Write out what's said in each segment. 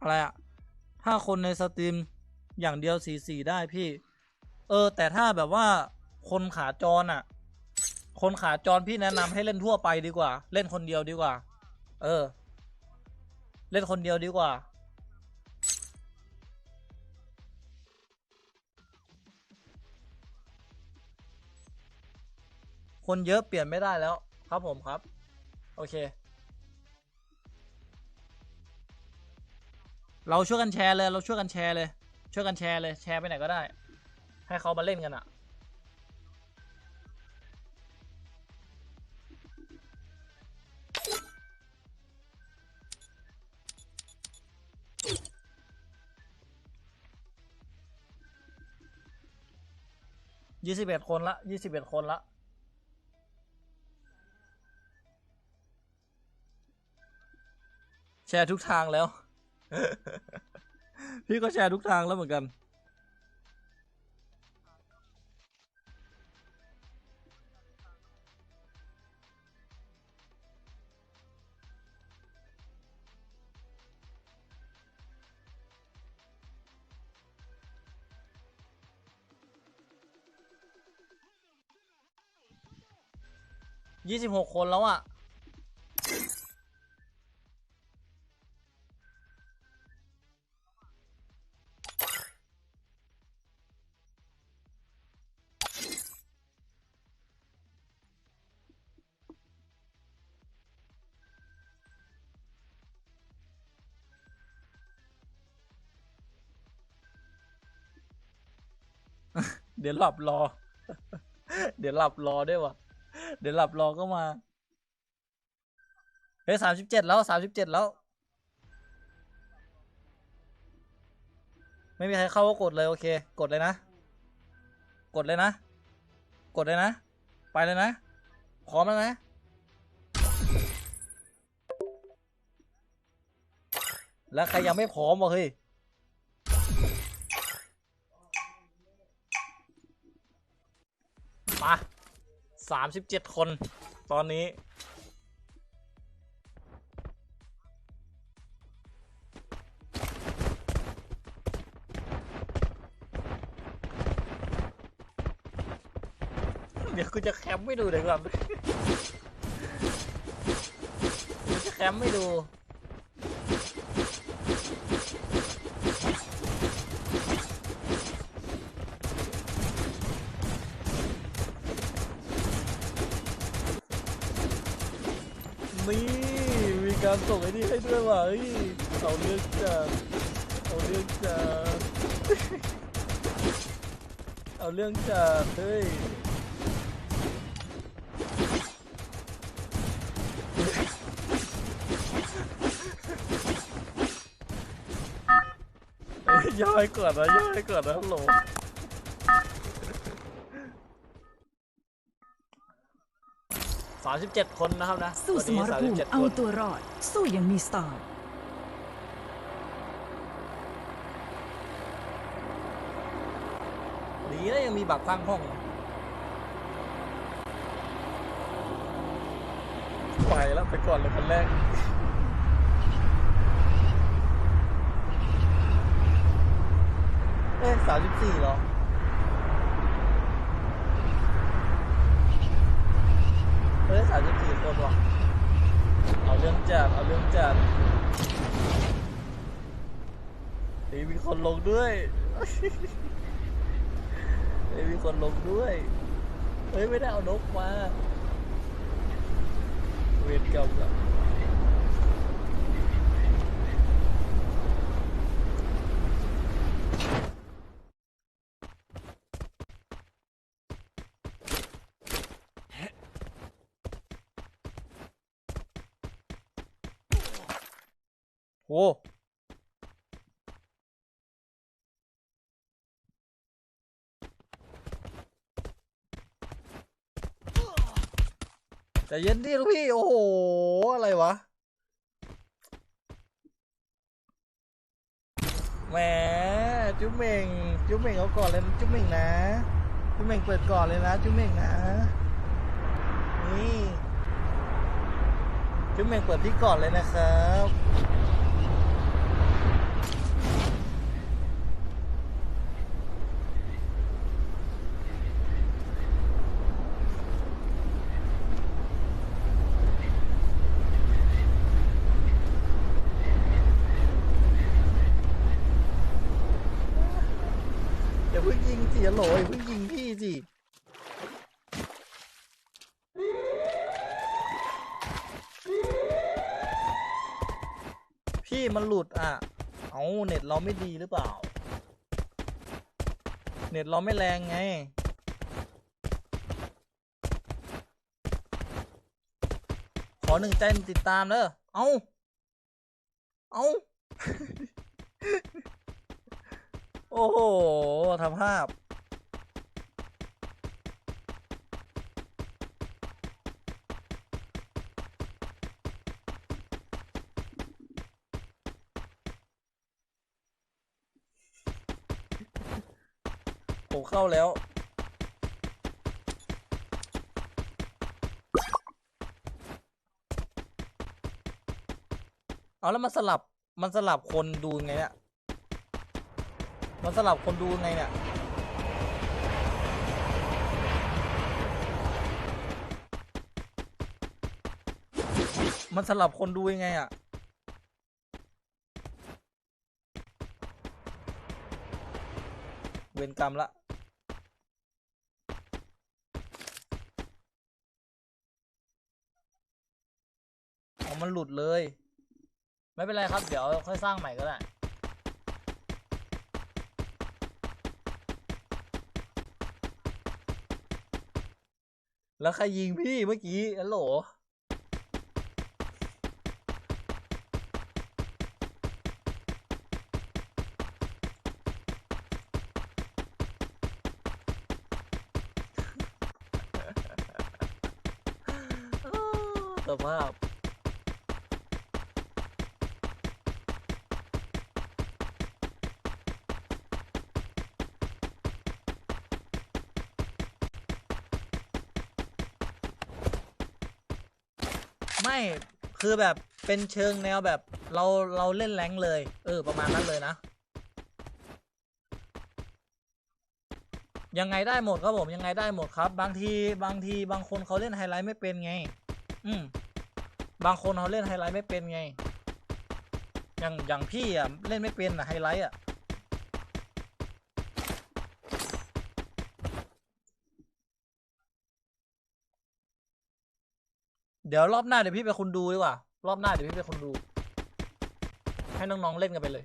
อะไรอะถ้าคนในสตรีมอย่างเดียวสี่สี่ได้พี่ เออ แต่ถ้าแบบว่าคนขาจรอะคนขาจรพี่แนะนำให้เล่นทั่วไปดีกว่า เล่นคนเดียวดีกว่า เออ เล่นคนเดียวดีกว่า คนเยอะเปลี่ยนไม่ได้แล้ว ครับผมครับ โอเค เราช่วยกันแชร์เลย เราช่วยกันแชร์เลย ช่วยกันแชร์เลย แชร์ไปไหนก็ได้ ให้เขามาเล่นกันอะยี่สิบเอ็ดคนละยี่สิบเอ็ดคนละแชร์ทุกทางแล้ว พี่ก็แชร์ทุกทางแล้วเหมือนกันยี่สิบหกคนแล้วอะ เดี๋ยวหลับรอ เดี๋ยวหลับรอด้วยวะเดี๋ยวหลับรอก็มา เฮ้ยสามสิบเจ็ดแล้วสามสิบเจ็ดแล้ว ไม่มีใครเข้าก็กดเลยโอเค กดเลยนะ กดเลยนะ กดเลยนะ ไปเลยนะ พร้อมแล้วนะแล้วใครยังไม่พร้อมวะเฮ้ย มาสามสิบเจ็ดคน ตอนนี้ เดี๋ยวกูจะแคมไม่ดูเดี๋ยวก่อนกูจะแคมไม่ดู นี่มีการส่งไอ้นี่ให้ด้วยว่ะเฮ้ยเอาเรื่องจากเอาเรื่องจากเอาเรื่องจากเฮ้ยยย่อยก่อนนะย่อยก่อนนะฮัลโหล สามสิบเจ็ดคนนะครับนะสู้สมรภูมิ37เอาคนตัวรอด สู้อยังมีสไตล์ดีนะยังมีบัตรสร้างห้อง ไปแล้วไปก่อนเลยคนแรกเอ้ยสามสิบสี่เหรอ ฮ้ยสามสิบสี่คนว่ะเอาเรื่องจัดเอาเรื่องจัดดีมีคนลงด้วยเฮ้ยมีคนลงด้วย เฮ้ย ไม่ได้เอานกมา เวรกรรมอะโอ้ แต่เย็นดิลูกพี่ โอ้โห อะไรวะ แหม จุ๊บเม่ง จุ๊บเม่งเอาก่อนเลยจุ๊บเม่งนะ จุ๊บเม่งเปิดก่อนเลยนะ จุ๊บเม่งนะ นี่ จุ๊บเม่งเปิดที่ก่อนเลยนะครับ อย่าเพิ่งยิงสิฮัลโหลอย่าเพิ่งยิงพี่สิ พี่ มันหลุดอะ เอาเน็ตเราไม่ดีหรือเปล่า เน็ตเราไม่แรงไง ขอหนึ่งใจนติดตามเด้อเอาเอาโอ้โหทำภาพ ผมเข้าแล้ว เอาแล้วมันสลับ มันสลับคนดูไงเนี่ย มันสลับคนดูไงเนี่ยมันสลับคนดูยังไงอะ เวรกรรมละ เอา มันหลุดเลย ไม่เป็นไรครับ เดี๋ยวค่อยสร้างใหม่ก็ได้แล้วใครยิงพี่เมื่อกี้ฮัลโหลสภาพ ไม่คือแบบเป็นเชิงแนวแบบเราเราเล่นแรงเลย เออ ประมาณนั้นเลยนะ ยังไงได้หมดครับผมยังไงได้หมดครับ บางทีบางทีบางคนเขาเล่นไฮไลท์ไม่เป็นไง อืมบางคนเขาเล่นไฮไลท์ไม่เป็นไง อย่างอย่างพี่อะเล่นไม่เป็นอะไฮไลท์อะ เดี๋ยวรอบหน้าเดี๋ยวพี่เป็นคนดูดีกว่า รอบหน้าเดี๋ยวพี่เป็นคนดู ให้น้องๆเล่นกันไปเลย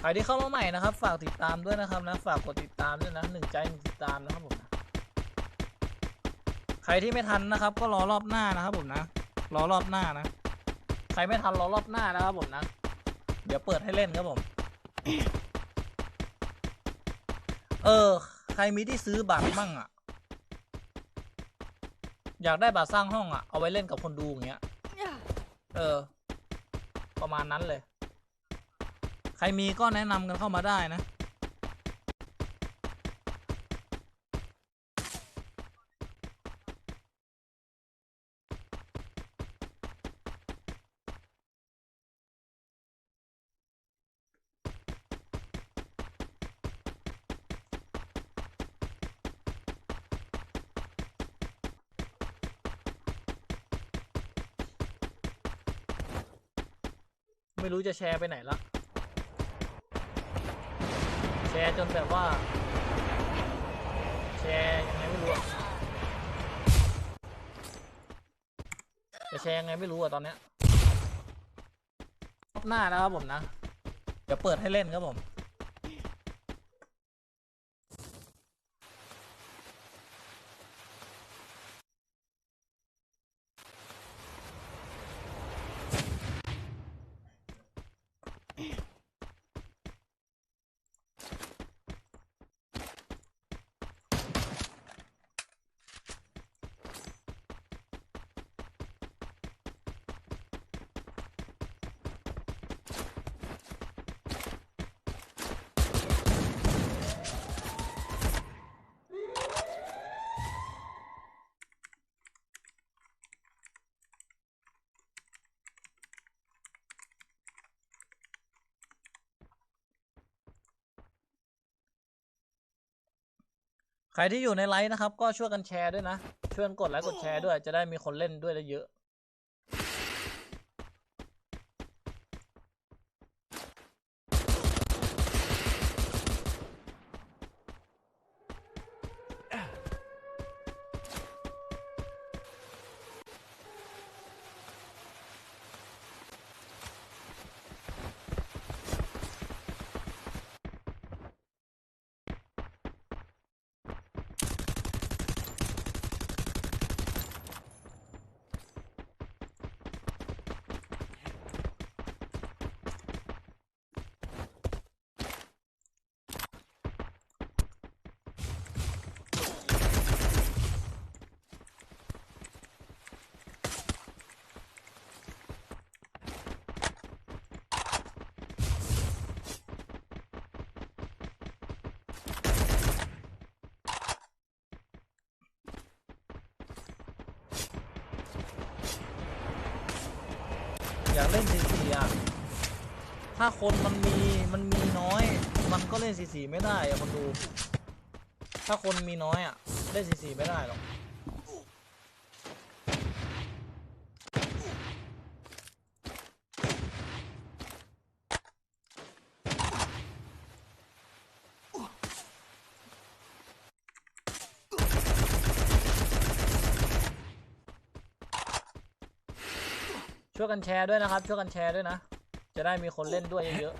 ใครที่เข้ามาใหม่นะครับ ฝากติดตามด้วยนะครับนะ ฝากกดติดตามด้วยนะหนึ่งใจหนึ่งติดตามนะครับผมนะใครที่ไม่ทันนะครับ ก็รอรอบหน้านะครับผมนะ รอรอบหน้านะ ใครไม่ทันรอรอบหน้านะครับผมนะ เดี๋ยวเปิดให้เล่นครับผม เออ ใครมีที่ซื้อบัตรมั่งอะอยากได้บัตรสร้างห้องอะเอาไว้เล่นกับคนดูอย่างเงี้ย เออ ประมาณนั้นเลย ใครมีก็แนะนำกันเข้ามาได้นะ ไม่รู้จะแชร์ไปไหนละ แชร์จนแบบว่า แชร์ยังไงไม่รู้อะจะแชร์ยังไงไม่รู้อะตอนเนี้ยรอบหน้านะครับผมนะ เดี๋ยวเปิดให้เล่นครับผม ใครที่อยู่ในไลฟ์นะครับ ก็ช่วยกันแชร์ด้วยนะ ช่วยกันกดไลค์กดแชร์ด้วย จะได้มีคนเล่นด้วยได้เยอะ อยากเล่นซีซีอะ ถ้าคนมันมีมันมีน้อย มันก็เล่นซีซีไม่ได้อะมันดู ถ้าคนมีน้อยอะ เล่นซีซีไม่ได้หรอก วยกันแชร์ด้วยนะครับ ช่วยกันแชร์ด้วยนะ จะได้มีคนเล่นด้วยเยอะ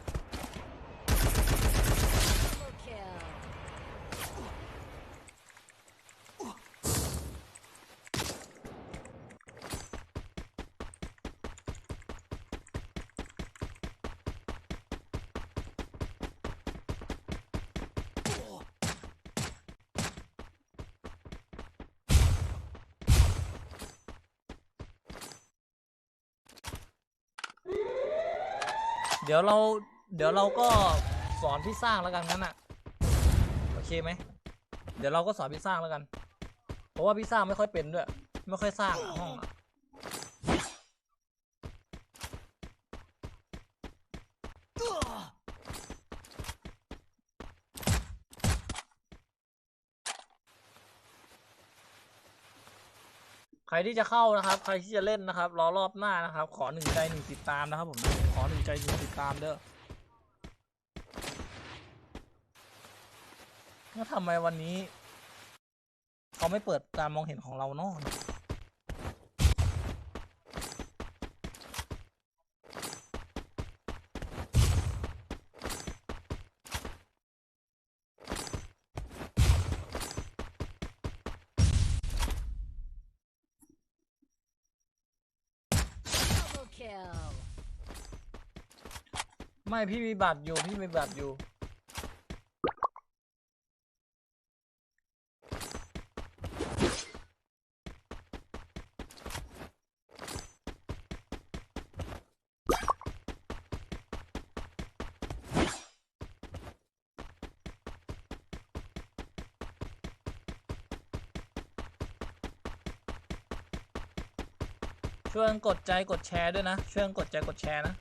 เดี๋ยวเราเดี๋ยวเราก็สอนพี่สร้างแล้วกันงั้นอะโอเคไหมเดี๋ยวเราก็สอนพี่สร้างแล้วกัน เพราะว่าพี่สร้างไม่ค่อยเป็นด้วย ไม่ค่อยสร้างห้องอะ ใครที่จะเข้านะครับ ใครที่จะเล่นนะครับ รอรอบหน้านะครับ ขอหนึ่งใจหนึ่งติดตามนะครับผม ขอหนึ่งใจหนึ่งติดตามเด้อแล้วทำไมวันนี้ เขาไม่เปิดตามมองเห็นของเราเนาะ kill. ไม่พี่มีบัตรอยู่พี่มีบัตรอยู่ ช่วยกันกดใจกดแชร์ด้วยนะช่วยกันกดใจกดแชร์นะ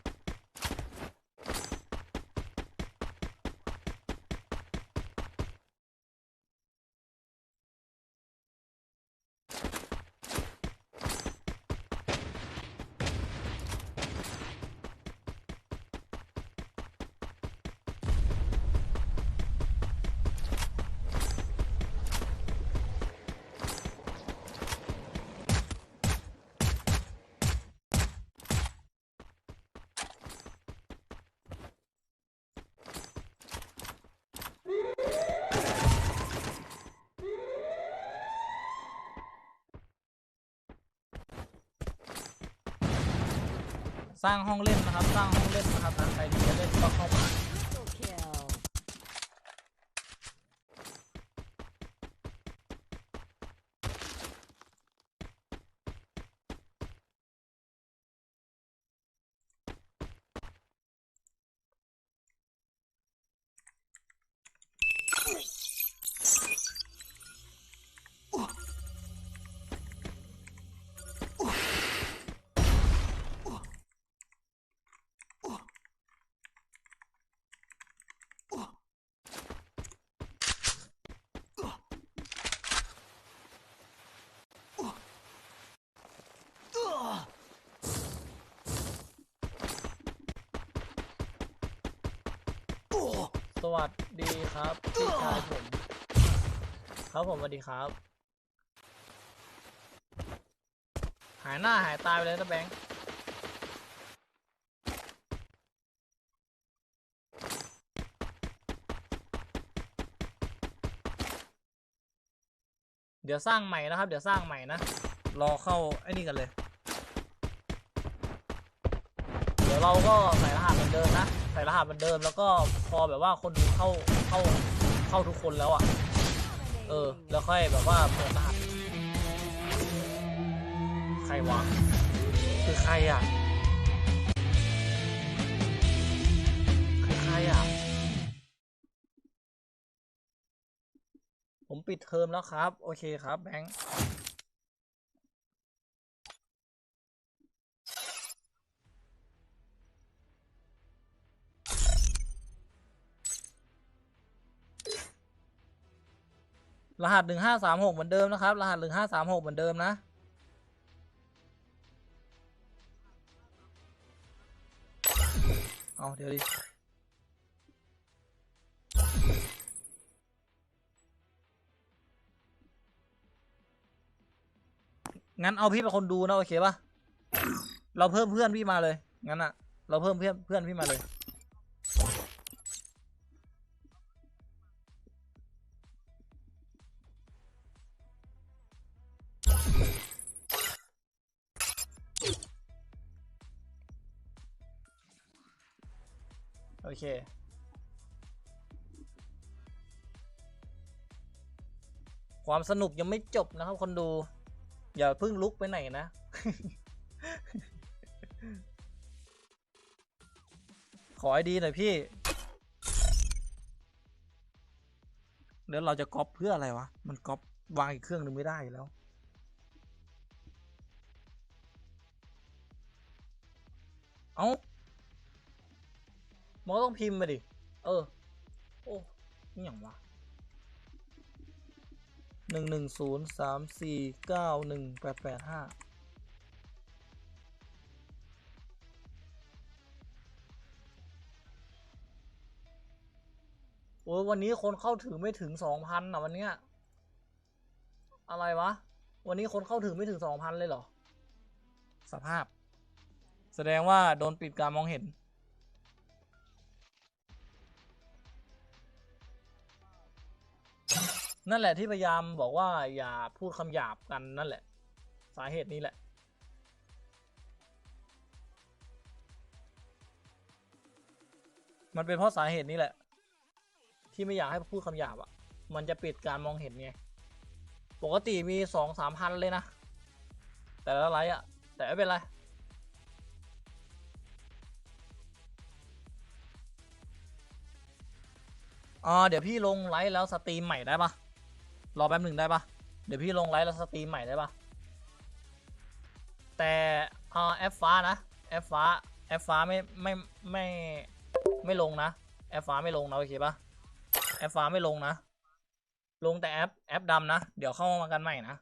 สร้างห้องเล่นนะครับ สร้างห้องเล่นนะครับนะใครที่จะเล่นก็เข้ามา Triple kill. ส วัสดีครับพี่ชายผมครับผมสวัสดีครับ หายหน้าหายตายไปเลยนะแบงค์เดี๋ยวสร้างใหม่นะครับ เดี๋ยวสร้างใหม่นะ รอเข้าไอ้นี่กันเลย เดี๋ยวเราก็ใส่ ใส่รหัสเหมือนเดิม แล้วก็พอแบบว่าคนดูเข้าเข้าเข้าทุกคนแล้วอะ เออ แล้วค่อยแบบว่าเปิดรหัสใครวะคือใครอะคือใครอะ ผมปิดเทอมแล้วครับ โอเคครับแบงค์ รหัสหนึ่งห้าสามหกเหมือนเดิมนะครับ รหัสหนึ่งห้าสามหกเหมือนเดิมนะ เอาเดี๋ยวดิงั้นเอาพี่เป็นคนดูนะโอเคปะเราเพิ่มเพื่อนพี่มาเลย งั้นอะเราเพิ่มเพื่อนเพื่อนพี่มาเลย เค ความสนุกยังไม่จบนะครับ คนดู อย่าเพิ่งลุกไปไหนนะ ขอให้ดีหน่อยพี่ เดี๋ยวเราจะก๊อปเพื่ออะไรวะ มันก๊อปวางอีกเครื่องหนึ่งไม่ได้แล้วเอ้า มันก็ต้องพิมพ์มาดิ เออ โอ้นี่อย่างวะหนึ่งหนึ่งศูนย์สามสี่เก้าหนึ่งแปดแปดห้าโอ้ยวันนี้คนเข้าถึงไม่ถึงสองพันอะวันเนี้ยอะไรวะ วันนี้คนเข้าถึงไม่ถึงสองพันเลยเหรอ สภาพ แสดงว่าโดนปิดการมองเห็น นั่นแหละที่พยายามบอกว่าอย่าพูดคำหยาบกันนั่นแหละ สาเหตุนี้แหละ มันเป็นเพราะสาเหตุนี้แหละ ที่ไม่อยากให้พูดคำหยาบอะ มันจะปิดการมองเห็นไง ปกติมีสองสามพันเลยนะ แต่ละไลฟ์อะ แต่ไม่เป็นไรอ่าเดี๋ยวพี่ลงไลฟ์แล้วสตรีมใหม่ได้ปะ รอแป๊บหนึ่งได้ปะเดี๋ยวพี่ลงไลฟ์แล้วสตรีมใหม่ได้ปะแต่แอปฟ้านะแอปฟ้าแอปฟ้าไม่ไม่ไม่ไม่ลงนะแอปฟ้าไม่ลงนะโอเคปะแอปฟ้าไม่ลงนะ ลงแต่แอปแอปดำนะ เดี๋ยวเข้ามากันใหม่นะ